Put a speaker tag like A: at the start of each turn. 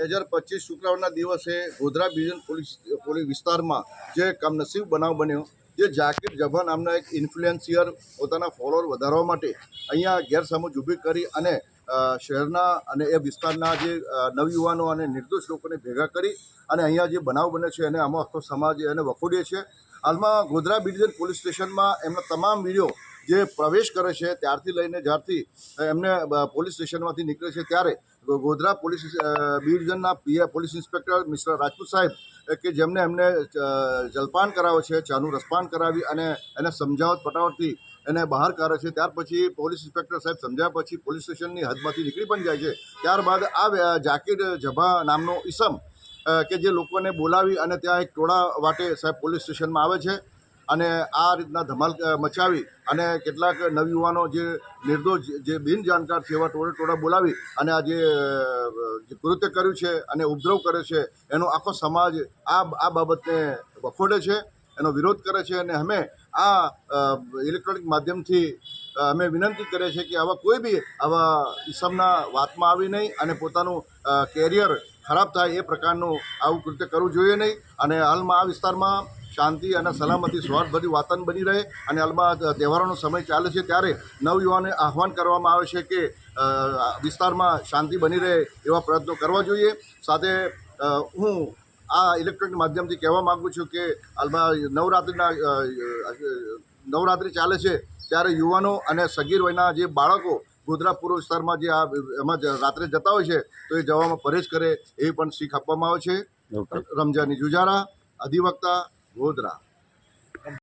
A: હજાર પચીસ શુક્રવારના દિવસે ગોધરા ડિવિઝન પોલીસ પોલીસ વિસ્તારમાં જે કમનસીબ બનાવ બન્યો, જે જાકીર જભા નામના એક ઇન્ફ્લુએન્સિયર પોતાના ફોલોઅર વધારવા માટે અહીંયા ગેરસમજ ઊભી કરી અને શહેરના અને એ વિસ્તારના જે નવયુવાનો અને નિર્દોષ લોકોને ભેગા કરી અને અહીંયા જે બનાવ બને છે એને આમાં આખો સમાજ એને વખોડીએ છે હાલમાં ગોધરા બી ડિવિઝન પોલીસ સ્ટેશનમાં એમના તમામ વીડિયો જે પ્રવેશ કરે છે, ત્યારથી લઈને જ્યારથી એમને પોલીસ સ્ટેશનમાંથી નીકળે છે ત્યારે Godhra police B ડિવિઝનના PA police inspector mister Rajput સાહેબ કે જેમને એમને જલપાન કરાવે છે, ચાનું રસપાન કરાવી અને એને સમજાવટ પટાવટથી એને બહાર કાઢે છે. ત્યાર પછી પોલીસ ઇન્સ્પેક્ટર સાહેબ સમજ્યા પછી પોલીસ સ્ટેશનની હદમાંથી નીકળી પણ જાય છે. ત્યારબાદ આ જાકીર જભા નામનો ઈસમ કે જે લોકોને બોલાવી અને ત્યાં એક ટોળા વાટે સાહેબ પોલીસ સ્ટેશનમાં આવે છે. અને આ રીતના ધમાલ મચાવી અને કેટલાક નવયુવાનો જે નિર્દોષ, જે બિનજાણકાર છે એવા ટોળે ટોળા બોલાવી અને આ જે કૃત્ય કર્યું છે અને ઉપદ્રવ કરે છે, એનો આખો સમાજ આ આ બાબતને વખોડે છે, એનો વિરોધ કરે છે અને અમે આ ઇલેક્ટ્રોનિક માધ્યમથી અમે વિનંતી કરીએ છીએ કે આવા કોઈ બી આવા ઇસમના વાતમાં આવી નહીં અને પોતાનું કેરિયર ખરાબ થાય એ પ્રકારનું આવું કૃત્ય કરવું જોઈએ નહીં. અને હાલમાં આ વિસ્તારમાં શાંતિ અને સલામતી સ્વાર્થભર્યું વાતાવરણ બની રહે અને હાલમાં તહેવારોનો સમય ચાલે છે ત્યારે નવયુવાને આહવાન કરવામાં આવે છે કે વિસ્તારમાં શાંતિ બની રહે એવા પ્રયત્નો કરવા જોઈએ. સાથે હું આ ઇલેક્ટ્રોનિક માધ્યમથી કહેવા માગું છું કે, હાલમાં નવરાત્રિના નવરાત્રિ ચાલે છે ત્યારે યુવાનો અને સગીર વયના જે બાળકો ગોધરા પૂર્વ વિસ્તારમાં જે આ એમાં રાત્રે જતા હોય છે તો એ જવામાં પરેજ કરે એવી પણ શીખ આપવામાં આવે છે. રમજાની જુજારા અધિવક્તા ગોધરા.